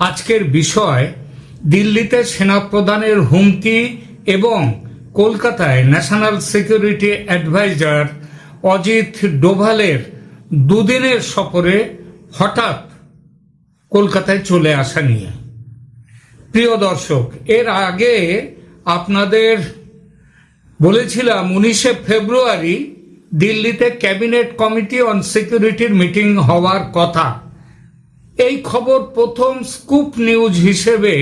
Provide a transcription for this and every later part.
আজকের বিষয়, দিল্লিতে সেনাপ্রধানের হুমকি এবং কলকাতায় ন্যাশনাল সিকিউরিটি অ্যাডভাইজার অজিত ডোভালের দুদিনের সফরে হঠাৎ কলকাতায় চলে আসা নিয়ে। প্রিয় দর্শক, এর আগে আপনাদের বলেছিলাম উনিশে ফেব্রুয়ারি দিল্লিতে ক্যাবিনেট কমিটি অন সিকিউরিটির মিটিং হওয়ার কথা। এই খবর প্রথম স্কুপ নিউজ হিসেবে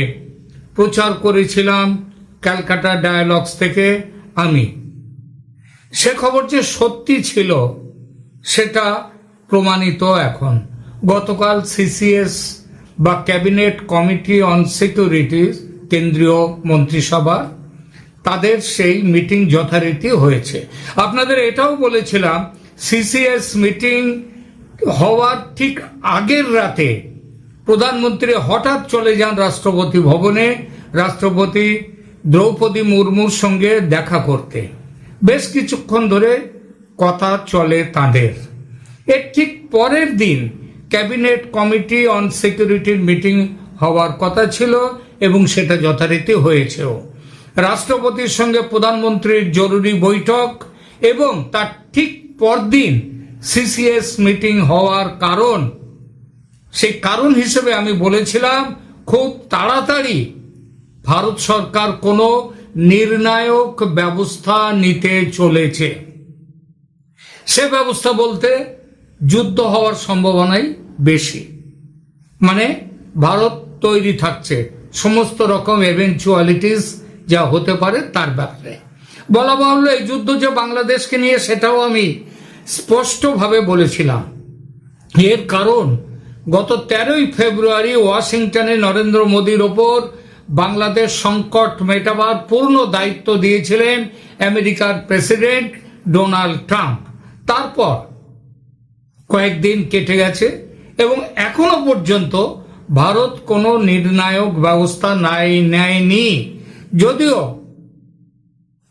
প্রচার করেছিলাম ক্যালকাটা ডায়ালগস থেকে আমি। সে খবর যে সত্যি ছিল, সেটা প্রমাণিত এখন। গতকাল সিসিএস বা ক্যাবিনেট কমিটি অন সিকিউরিটি, কেন্দ্রীয় মন্ত্রিসভা, তাদের সেই মিটিং যথারীতি হয়েছে। আপনাদের এটাও বলেছিলাম, সিসিএস মিটিং হওয়ার ঠিক আগের রাতে প্রধানমন্ত্রী হঠাৎ চলে যান রাষ্ট্রপতি ভবনে। রাষ্ট্রপতি দ্রৌপদী মুর্মুর সঙ্গে দেখা করতে। বেশ কিছুক্ষণ ধরে কথা চলে তাদের। এর ঠিক পরের দিন ক্যাবিনেট কমিটি অন সিকিউরিটির মিটিং হওয়ার কথা ছিল এবং সেটা যথারীতি হয়েছেও। রাষ্ট্রপতির সঙ্গে প্রধানমন্ত্রীর জরুরি বৈঠক এবং তার ঠিক পরদিন সিসিএস মিটিং হওয়ার কারণ, সেই কারণ হিসেবে আমি বলেছিলাম, খুব তাড়াতাড়ি ভারত সরকার কোনো নির্ণায়ক ব্যবস্থা নিতে চলেছে। সে ব্যবস্থা বলতে যুদ্ধ হওয়ার সম্ভাবনাই বেশি। মানে ভারত তৈরি থাকছে, সমস্ত রকম এভেঞ্চুয়ালিটিস যা হতে পারে তার ব্যাপারে। বলা বাহুল্য, এই যুদ্ধ যে বাংলাদেশকে নিয়ে সেটাও আমি স্পষ্টভাবে বলেছিলাম। এর কারণ, গত তেরোই ফেব্রুয়ারি ওয়াশিংটনে নরেন্দ্র মোদীর ওপর বাংলাদেশ সংকট মেটাবার পূর্ণ দায়িত্ব দিয়েছিলেন আমেরিকার প্রেসিডেন্ট ডোনাল্ড ট্রাম্প। তারপর কয়েকদিন কেটে গেছে এবং এখনও পর্যন্ত ভারত কোনো নির্ণায়ক ব্যবস্থা নাই, নেয়নি। যদিও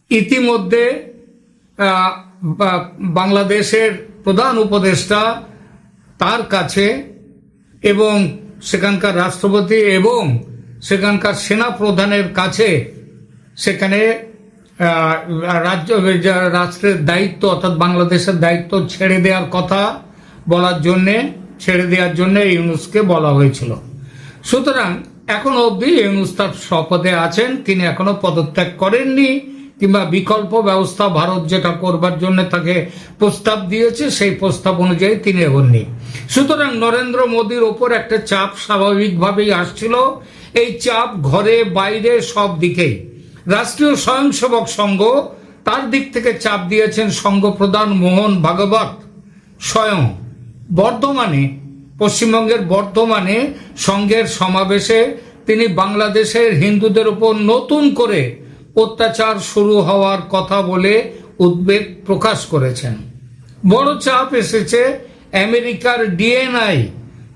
ইতিমধ্যে বাংলাদেশের প্রধান উপদেষ্টা তার কাছে এবং সেখানকার রাষ্ট্রপতি এবং সেখানকার সেনা প্রধানের কাছে সেখানে রাজ্য রাষ্ট্রের দায়িত্ব অর্থাৎ বাংলাদেশের দায়িত্ব ছেড়ে দেওয়ার কথা বলার জন্যে, ছেড়ে দেওয়ার জন্য ইউনুসকে বলা হয়েছিল। সুতরাং এখনও অবধি ইউনুস তার শপথে আছেন, তিনি এখনও পদত্যাগ করেননি। কিংবা বিকল্প ব্যবস্থা ভারত যেটা করবার জন্য তাকে প্রস্তাব দিয়েছে, সেই প্রস্তাব অনুযায়ী তিনি এগোননি। সুতরাং নরেন্দ্র মোদীর ওপর একটা চাপ স্বাভাবিকভাবেই আসছিল। এই চাপ ঘরে, বাইরে, সব দিকেই। রাষ্ট্রীয় স্বয়ংসেবক সংঘ তার দিক থেকে চাপ দিয়েছেন সংঘ প্রধান মোহন ভাগবত। স্বয়ং বর্ধমানে, পশ্চিমবঙ্গের বর্ধমানে সংঘের সমাবেশে তিনি বাংলাদেশের হিন্দুদের উপর নতুন করে অত্যাচার শুরু হওয়ার কথা বলে উদ্বেগ প্রকাশ করেছেন। বড় চাপ এসেছে আমেরিকার ডিএনআই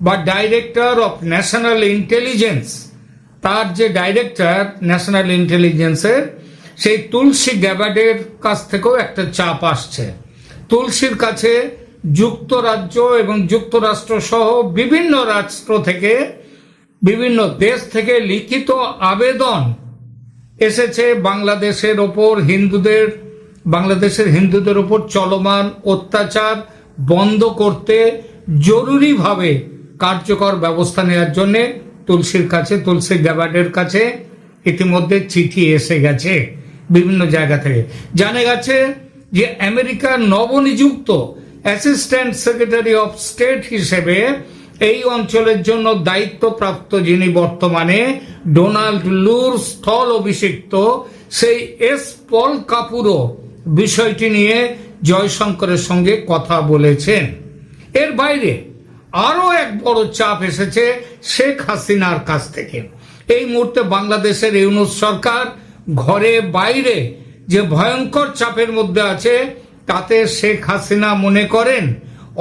বা ডাইরেক্টর অফ ন্যাশনাল ইন্টেলিজেন্স। তার যে ডাইরেক্টর ন্যাশনাল ইন্টেলিজেন্সের, সেই তুলসী গ্যাবার্ডের কাছ থেকেও একটা চাপ আসছে। তুলসীর কাছে যুক্তরাজ্য এবং যুক্তরাষ্ট্র সহ বিভিন্ন রাষ্ট্র থেকে, বিভিন্ন দেশ থেকে লিখিত আবেদন এসেছে বাংলাদেশের ওপর হিন্দুদের, বাংলাদেশের হিন্দুদের ওপর চলমান অত্যাচার বন্ধ করতে জরুরিভাবে কার্যকর ব্যবস্থা নেওয়ার জন্যে তুলসীর কাছে, তুলসী গ্যাবার্ডের কাছে ইতিমধ্যে চিঠি এসে গেছে বিভিন্ন জায়গা থেকে। জানা গেছে যে আমেরিকার নবনিযুক্ত অ্যাসিস্ট্যান্ট সেক্রেটারি অফ স্টেট হিসেবে এই অঞ্চলের জন্য দায়িত্বপ্রাপ্ত যিনি বর্তমানে ডোনাল্ড লুর স্থল অভিষিক্ত সেই এস পল কাপুরও বিষয়টি নিয়ে জয়শঙ্করের সঙ্গে কথা বলেছেন। এর বাইরে আরও এক বড় চাপ এসেছে শেখ হাসিনার কাছ থেকে। এই মুহূর্তে বাংলাদেশের ইউনুস সরকার ঘরে বাইরে যে ভয়ঙ্কর চাপের মধ্যে আছে, তাতে শেখ হাসিনা মনে করেন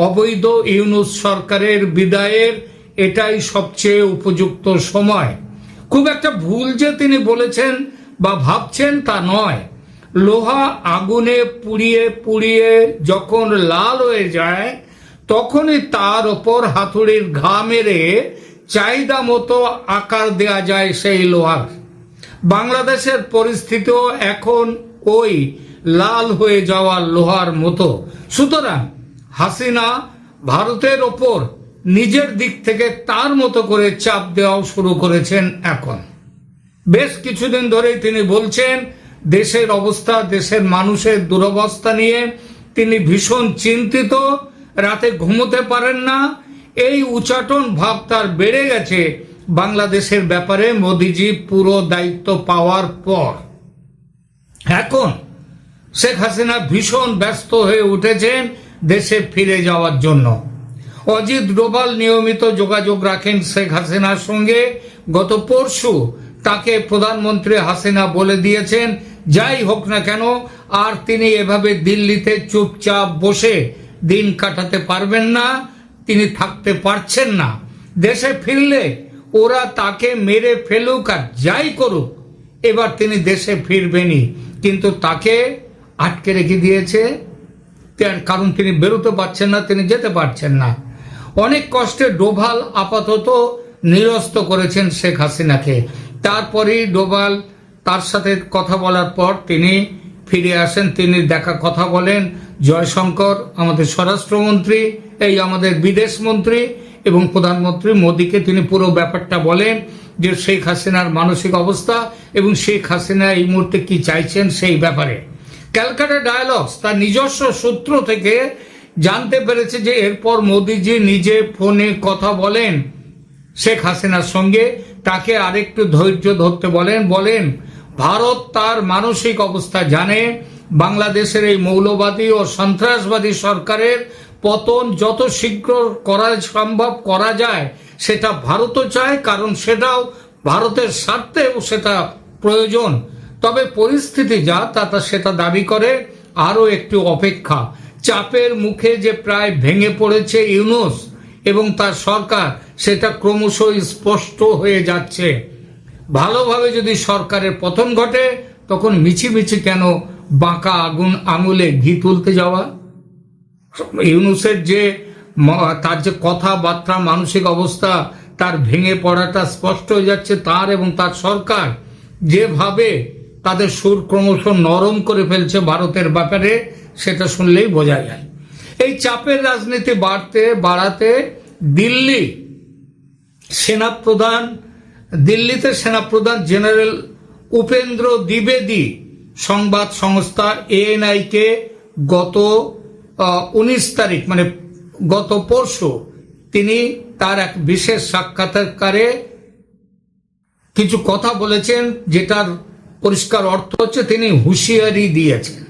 অবৈধ ইউনুস সরকারের বিদায়ের এটাই সবচেয়ে উপযুক্ত সময়। খুব একটা ভুল যে তিনি বলেছেন বা ভাবছেন তা নয়। লোহা আগুনে পুড়িয়ে পুড়িয়ে যখন লাল হয়ে যায়, তখনই তার ওপর হাতুড়ির ঘা মেরে চাহিদা মতো আকার দেয়া যায় সেই লোহার। বাংলাদেশের পরিস্থিতিও এখন ওই লাল হয়ে যাওয়া লোহার মতো। সুতরাং হাসিনা ভারতের ওপর নিজের দিক থেকে তার মতো করে চাপ দেওয়াও শুরু করেছেন এখন। বেশ কিছুদিন ধরেই তিনি বলছেন, দেশের অবস্থা, দেশের মানুষের দুরবস্থা নিয়ে তিনি ভীষণ চিন্তিত, রাতে ঘুমোতে পারেন না। এই উচাটন ভাব তার বেড়ে গেছে বাংলাদেশের ব্যাপারে মোদিজি পুরো দায়িত্ব পাওয়ার পর। এখন শেখ হাসিনা ভীষণ ব্যস্ত হয়ে উঠেছেন দেশে ফিরে যাওয়ার জন্য। অজিত ডোভাল নিয়মিত যোগাযোগ রাখেন শেখ হাসিনার সঙ্গে। গত পরশু তাকে প্রধানমন্ত্রী হাসিনা বলে দিয়েছেন, যাই হোক না কেন, আর তিনি এভাবে দিল্লিতে চুপচাপ বসে দিন কাটাতে পারবেন না, তিনি থাকতে পারছেন না। দেশে ফিরলে ওরা তাকে মেরে ফেলুক আর যাই করুক, এবার তিনি দেশে ফিরবেনই। কিন্তু তাকে আটকে রেখে দিয়েছে। কারণ তিনি বেরোতে পারছেন না, তিনি যেতে পারছেন না। অনেক কষ্টে ডোভাল আপাতত নিরস্ত করেছেন শেখ হাসিনাকে। তারপরেই ডোভাল তার সাথে কথা বলার পর তিনি ফিরে আসেন, তিনি দেখা কথা বলেন, জয়শঙ্কর আমাদের স্বরাষ্ট্রমন্ত্রী, এই আমাদের বিদেশ মন্ত্রী এবং প্রধানমন্ত্রী মোদীকে তিনি পুরো ব্যাপারটা বলেন যে শেখ হাসিনার মানসিক অবস্থা এবং শেখ হাসিনা এই মুহূর্তে কি চাইছেন সেই ব্যাপারে। ক্যালকাটা ডায়ালগস, তার নিজস্ব সূত্র থেকে জানতে পেরেছে যে এরপর মোদিজি নিজে ফোনে কথা বলেন শেখ হাসিনার সঙ্গে। তাকে আরেকটু ধৈর্য ধরতে বলেন বলেন, ভারত তার মানসিক অবস্থা জানে। বাংলাদেশের এই মৌলবাদী ও সন্ত্রাসবাদী সরকারের পতন যত শীঘ্র করা সম্ভব করা যায়, সেটা ভারতও চায়, কারণ সেটাও ভারতের স্বার্থেও সেটা প্রয়োজন। তবে পরিস্থিতি যা, তা সেটা দাবি করে। আরও একটু অপেক্ষা। চাপের মুখে যে প্রায় ভেঙে পড়েছে ইউনুস এবং তার সরকার, সেটা ক্রমশ স্পষ্ট হয়ে যাচ্ছে। ভালোভাবে যদি সরকারের পতন ঘটে, তখন মিছিমিছি কেন বাঁকা আগুন আঙুলে ঘি তুলতে যাওয়া? ইউনুসের যে তার যে কথাবার্তা, মানসিক অবস্থা, তার ভেঙে পড়াটা স্পষ্ট হয়ে যাচ্ছে। তার এবং তার সরকার যেভাবে তাদের সুর ক্রমশ নরম করে ফেলছে ভারতের ব্যাপারে সেটা শুনলেই বোঝা যায়। এই চাপের রাজনীতি বাড়তে, বাড়াতে দিল্লি সেনাপ্রধান, দিল্লিতে সেনাপ্রধান জেনারেল উপেন্দ্র দ্বিবেদী সংবাদ সংস্থা এএনআইকে গত উনিশ তারিখ মানে গত পরশু তিনি তার এক বিশেষ সাক্ষাৎকারে কিছু কথা বলেছেন যেটার পরিষ্কার অর্থ হচ্ছে তিনি হুঁশিয়ারি দিয়েছেন।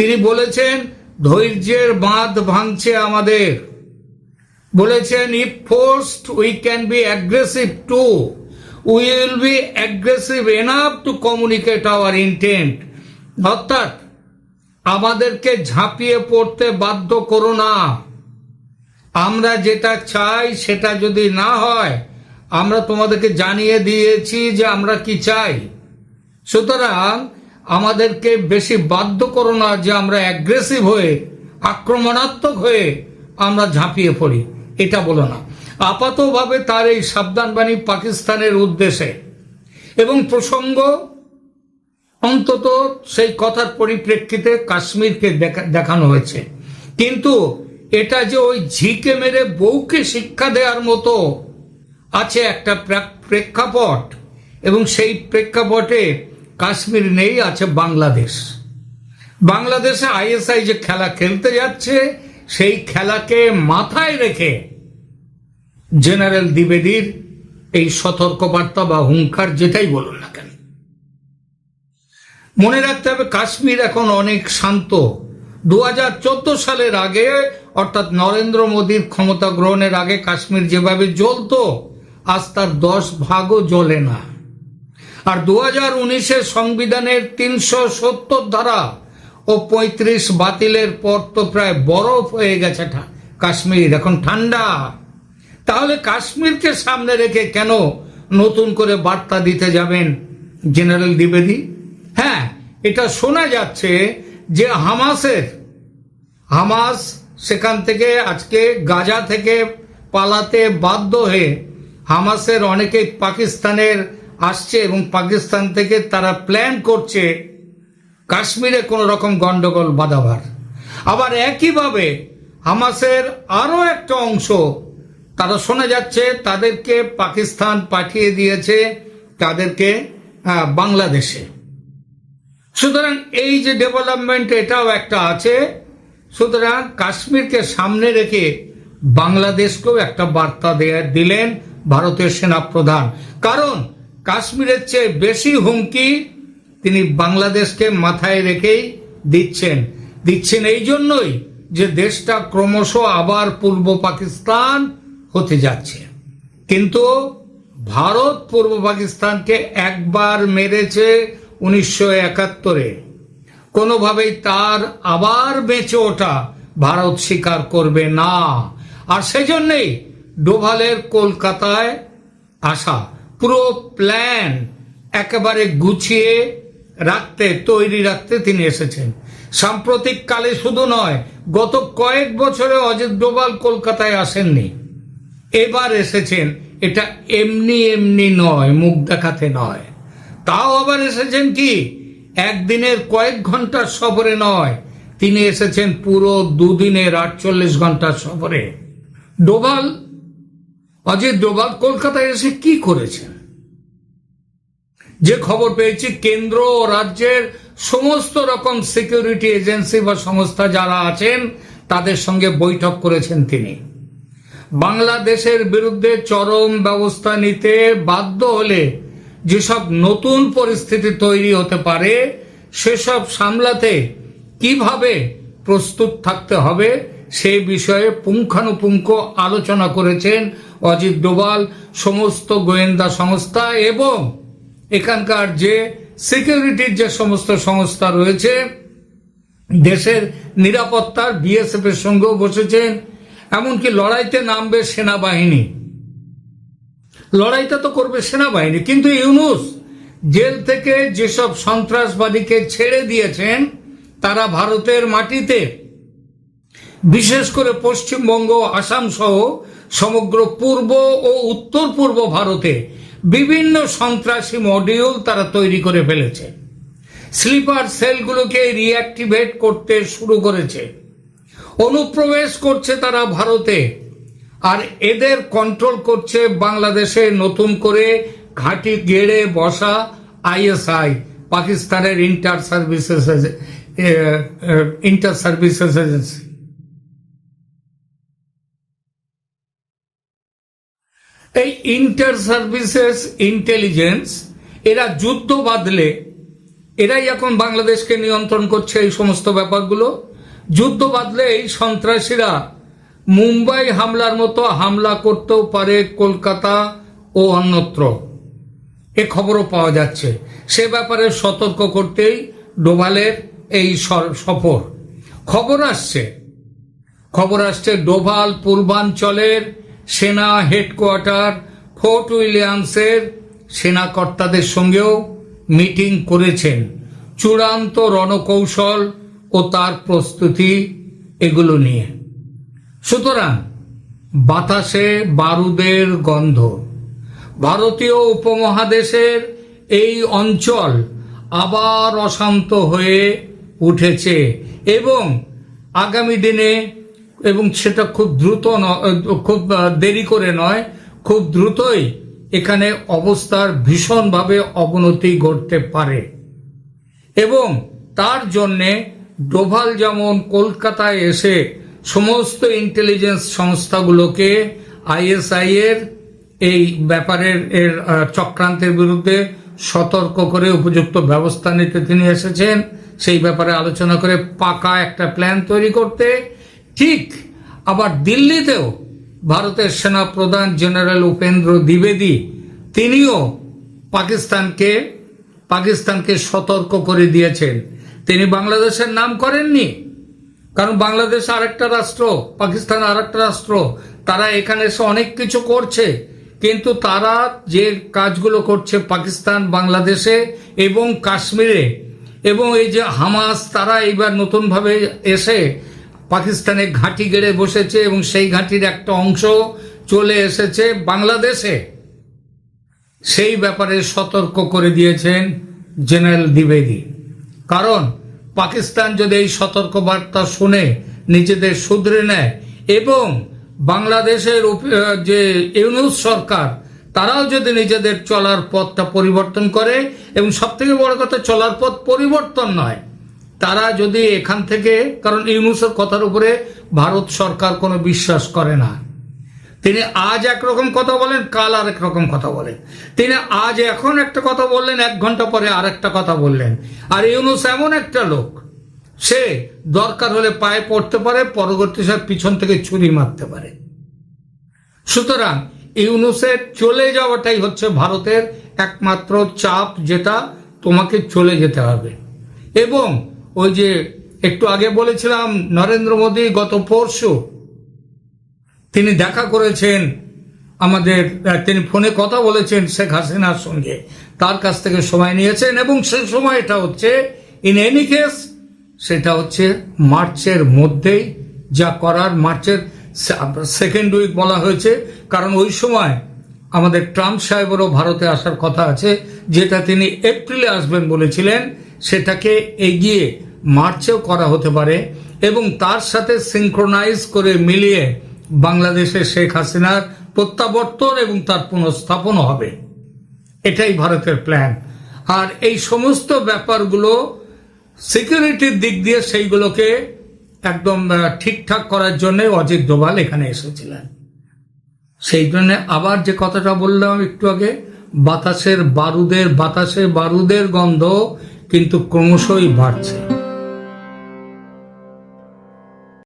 তিনি বলেছেন, ধৈর্যের বাঁধ ভাঙছে আমাদের। বলেছেন if forced we can be aggressive too we will be aggressive enough to communicate our intent অর্থাৎ, আমাদেরকে ঝাঁপিয়ে পড়তে বাধ্য করো না। আমরা যেটা চাই, সেটা যদি না হয়, আমরা তোমাদেরকে জানিয়ে দিয়েছি যে আমরা কি চাই। সুতরাং আমাদেরকে বেশি বাধ্য করো না যে আমরা অ্যাগ্রেসিভ হয়ে, আক্রমণাত্মক হয়ে আমরা ঝাঁপিয়ে পড়ি। এটা বলো না। আপাতভাবে তার এই সাবধানবাণী পাকিস্তানের উদ্দেশ্যে। এবং প্রসঙ্গ, অন্তত সেই কথার পরিপ্রেক্ষিতে কাশ্মীরকে দেখানো হয়েছে। কিন্তু এটা যে ওই ঝিকে মেরে বউকে শিক্ষা দেওয়ার মতো আছে একটা প্রেক- প্রেক্ষাপট। এবং সেই প্রেক্ষাপটে কাশ্মীর নেই, আছে বাংলাদেশ। বাংলাদেশে আইএসআই যে খেলা খেলতে যাচ্ছে, সেই খেলাকে মাথায় রেখে জেনারেল দ্বিবেদীর এই সতর্কবার্তা বা হুঙ্কার যেটাই বলুন না কেন। মনে রাখতে হবে, কাশ্মীর এখন অনেক শান্ত। দু হাজার চোদ্দ সালের আগে, অর্থাৎ নরেন্দ্র মোদীর ক্ষমতা গ্রহণের আগে কাশ্মীর যেভাবে জ্বলতো, আজ তার দশ ভাগও জ্বলে না। আর দু হাজার উনিশের সংবিধানের তিনশো সত্তর ধারা ও পঁয়ত্রিশ বাতিলের পর তো প্রায় বরফ হয়ে গেছে কাশ্মীর। এখন ঠান্ডা। তাহলে কাশ্মীরকে সামনে রেখে কেন নতুন করে বার্তা দিতে যাবেন জেনারেল দ্বিবেদী? হ্যাঁ এটা শোনা যাচ্ছে যে হামাসের হামাস সেখান থেকে আজকে গাজা থেকে পালাতে বাধ্য হয়ে হামাসের অনেকেই পাকিস্তানের আসছে এবং পাকিস্তান থেকে তারা প্ল্যান করছে কাশ্মীরে কোনো রকম গন্ডগোল, বাঁধাবার। আবার একইভাবে হামাসের আরও একটা অংশ, তারা শোনা যাচ্ছে তাদেরকে পাকিস্তান পাঠিয়ে দিয়েছে, তাদেরকে বাংলাদেশে। সুতরাং এই যে ডেভেলপমেন্ট এটাও একটা আছে। সুতরাং কাশ্মীরকে সামনে রেখে বাংলাদেশকেও একটা বার্তা দিলেন ভারতের সেনাপ্রধান। কারণ কাশ্মীরের চেয়ে বেশি হুমকি তিনি বাংলাদেশকে মাথায় রেখেই দিচ্ছেন। দিচ্ছেন এই জন্যই যে দেশটা ক্রমশ আবার পূর্ব পাকিস্তান হতে যাচ্ছে। কিন্তু ভারত পূর্ব পাকিস্তানকে একবার মেরেছে উনিশশো একাত্তরে। কোনোভাবেই তার আবার বেঁচে ওঠা ভারত স্বীকার করবে না। আর সেজন্যই ডোভালের কলকাতায় আসা পুরো প্ল্যান একেবারে গুছিয়ে রাখতে, তৈরি রাখতে তিনি এসেছেন। সাম্প্রতিক কালে শুধু নয়, গত কয়েক বছরে অজিত ডোভাল কলকাতায় আসেননি। এবার এসেছেন, এটা এমনি এমনি নয়, মুখ দেখাতে নয়। তাও আবার এসেছেন কি? একদিনের কয়েক ঘণ্টার সফরে নয়, তিনি এসেছেন পুরো দুদিনের আটচল্লিশ ঘণ্টার সফরে। ডোভাল অজিত ডোভাল কলকাতায় এসে কি করেছেন যে খবর পেয়েছি, কেন্দ্র ও রাজ্যের সমস্ত রকম সিকিউরিটি এজেন্সি বা সংস্থা যারা আছেন, তাদের সঙ্গে বৈঠক করেছেন তিনি। বাংলাদেশের বিরুদ্ধে চরম ব্যবস্থা নিতে বাধ্য হলে যেসব নতুন পরিস্থিতি তৈরি হতে পারে, সেসব সামলাতে কীভাবে প্রস্তুত থাকতে হবে সেই বিষয়ে পুঙ্খানুপুঙ্খ আলোচনা করেছেন অজিত ডোভাল, সমস্ত গোয়েন্দা সংস্থা এবং এখানকার যে সিকিউরিটির যে সমস্ত সংস্থা রয়েছে, দেশের নিরাপত্তার বিএসএফ এর সঙ্গেও বসেছেন, এমনকি লড়াইতে নামবে সেনাবাহিনী। লড়াইটা তো করবে সেনাবাহিনী, কিন্তু ইউনুস জেল থেকে যেসব সন্ত্রাসবাদীকে ছেড়ে দিয়েছেন, তারা ভারতের মাটিতে। বিশেষ করে পশ্চিমবঙ্গ আসাম সহ সমগ্র পূর্ব ও উত্তর পূর্ব ভারতে বিভিন্ন সন্ত্রাসী মডিউল তারা তৈরি করে ফেলেছে। স্লিপার সেলগুলোকে রিঅ্যাক্টিভেট করতে শুরু করেছে। অনুপ্রবেশ করছে তারা ভারতে। আর এদের কন্ট্রোল করছে বাংলাদেশে নতুন করে ঘাঁটি গেড়ে বসা আইএসআই পাকিস্তানের inter services inter services agency এই ইন্টার সার্ভিসেস ইন্টেলিজেন্স এরা যুদ্ধ বাঁধলে, এরাই এখন বাংলাদেশকে নিয়ন্ত্রণ করছে এই সমস্ত ব্যাপারগুলো। যুদ্ধ বাঁধলে এই সন্ত্রাসীরা মুম্বাই হামলার মতো হামলা করতেও পারে কলকাতা ও অন্যত্র। এ খবরও পাওয়া যাচ্ছে। সে ব্যাপারে সতর্ক করতেই ডোভালের এই সফর। খবর আসছে। খবর আসছে ডোভাল পূর্বাঞ্চলের সেনা হেডকোয়ার্টার ফোর্ট উইলিয়ামসের সেনাকর্তাদের সঙ্গেও মিটিং করেছেন। চূড়ান্ত রণকৌশল ও তার প্রস্তুতি এগুলো নিয়ে। সুতরাং বাতাসে বারুদের গন্ধ। ভারতীয় উপমহাদেশের এই অঞ্চল আবার অশান্ত হয়ে উঠেছে এবং আগামী দিনে এবং সেটা খুব দ্রুত খুব দেরি করে নয়, খুব দ্রুতই এখানে অবস্থার ভীষণভাবে অবনতি ঘটতে পারে। এবং তার জন্যে ডোভাল যেমন কলকাতায় এসে সমস্ত ইন্টেলিজেন্স সংস্থাগুলোকে আইএসআই এর এই ব্যাপারের, এর চক্রান্তের বিরুদ্ধে সতর্ক করে উপযুক্ত ব্যবস্থা নিতে তিনি এসেছেন। সেই ব্যাপারে আলোচনা করে পাকা একটা প্ল্যান তৈরি করতে ঠিক, আবার দিল্লিতেও ভারতের সেনা প্রধান জেনারেল উপেন্দ্র দ্বিবেদী, তিনিও পাকিস্তানকে পাকিস্তানকে সতর্ক করে দিয়েছেন। তিনি বাংলাদেশের নাম করেননি, কারণ বাংলাদেশ আরেকটা রাষ্ট্র, পাকিস্তান আরেকটা রাষ্ট্র, তারা এখানে এসে অনেক কিছু করছে, কিন্তু তারা যে কাজগুলো করছে পাকিস্তান, বাংলাদেশে এবং কাশ্মীরে, এবং এই যে হামাস, তারা এইবার নতুনভাবে এসে পাকিস্তানে ঘাঁটি গেড়ে বসেছে এবং সেই ঘাঁটির একটা অংশ চলে এসেছে বাংলাদেশে। সেই ব্যাপারে সতর্ক করে দিয়েছেন জেনারেল দ্বিবেদী। কারণ পাকিস্তান যদি এই সতর্কবার্তা শুনে নিজেদের শুধরে নেয় এবং বাংলাদেশের যে ইউনুস সরকার, তারাও যদি নিজেদের চলার পথটা পরিবর্তন করে এবং সব থেকে বড় কথা, চলার পথ পরিবর্তন নয় তারা যদি এখান থেকে, কারণ ইউনুসের কথার উপরে ভারত সরকার কোনো বিশ্বাস করে না। তিনি আজ একরকম কথা বলেন, কাল আরেক রকম কথা বলেন। তিনি আজ এখন একটা কথা বললেন, এক ঘণ্টা পরে আরেকটা কথা বললেন। আর ইউনুস এমন একটা লোক, সে দরকার হলে পায়ে পড়তে পারে, পরবর্তী সময় পিছন থেকে ছুরি মারতে পারে। সুতরাং ইউনুসের চলে যাওয়াটাই হচ্ছে ভারতের একমাত্র চাপ, যেটা তোমাকে চলে যেতে হবে। এবং ওই যে একটু আগে বলেছিলাম, নরেন্দ্র মোদী গত পরশু তিনি দেখা করেছেন আমাদের তিনি ফোনে কথা বলেছেন শেখ হাসিনার সঙ্গে। তার কাছ থেকে সময় নিয়েছেন এবং সে সময়টা হচ্ছে ইন এনি কেস সেটা হচ্ছে মার্চের মধ্যেই যা করার, মার্চের সেকেন্ড উইক বলা হয়েছে। কারণ ওই সময় আমাদের ট্রাম্প সাহেবেরও ভারতে আসার কথা আছে, যেটা তিনি এপ্রিলে আসবেন বলেছিলেন, সেটাকে এগিয়ে মার্চেও করা হতে পারে এবং তার সাথে সিঙ্ক্রোনাইজ করে মিলিয়ে বাংলাদেশে শেখ হাসিনার প্রত্যাবর্তন এবং তার পুনঃস্থাপন হবে। এটাই ভারতের প্ল্যান আর এই সমস্ত ব্যাপারগুলো সিকিউরিটির দিক দিয়ে সেইগুলোকে একদম ঠিকঠাক করার জন্য অজিত দোভাল এখানে এসেছিলেন। সেই জন্যে আবার যে কথাটা বললাম একটু আগে, বাতাসের বারুদের বাতাসে বারুদের গন্ধ কিন্তু ক্রমশই বাড়ছে।